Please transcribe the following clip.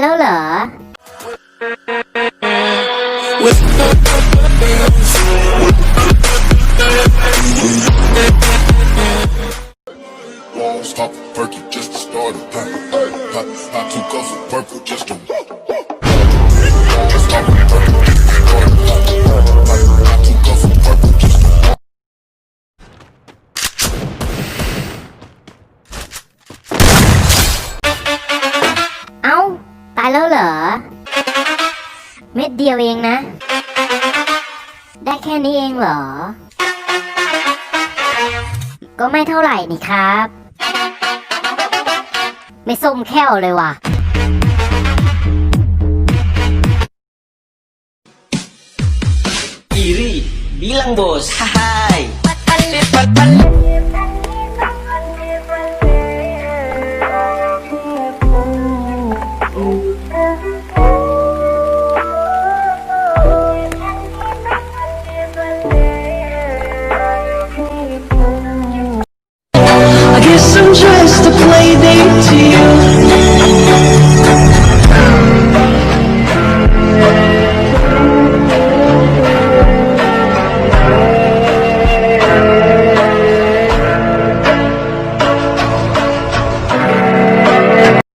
แล้วเหรอ Walls pop a perky just to start a pop. Pop, pop two cups of purple just to. แล้วเหรอ เม็ดเดียวเองนะ ได้แค่นี้เองเหรอ ก็ไม่เท่าไหร่นี่ครับ ไม่ส้มแค่วเลยว่ะ Iri, bilang bos, hai.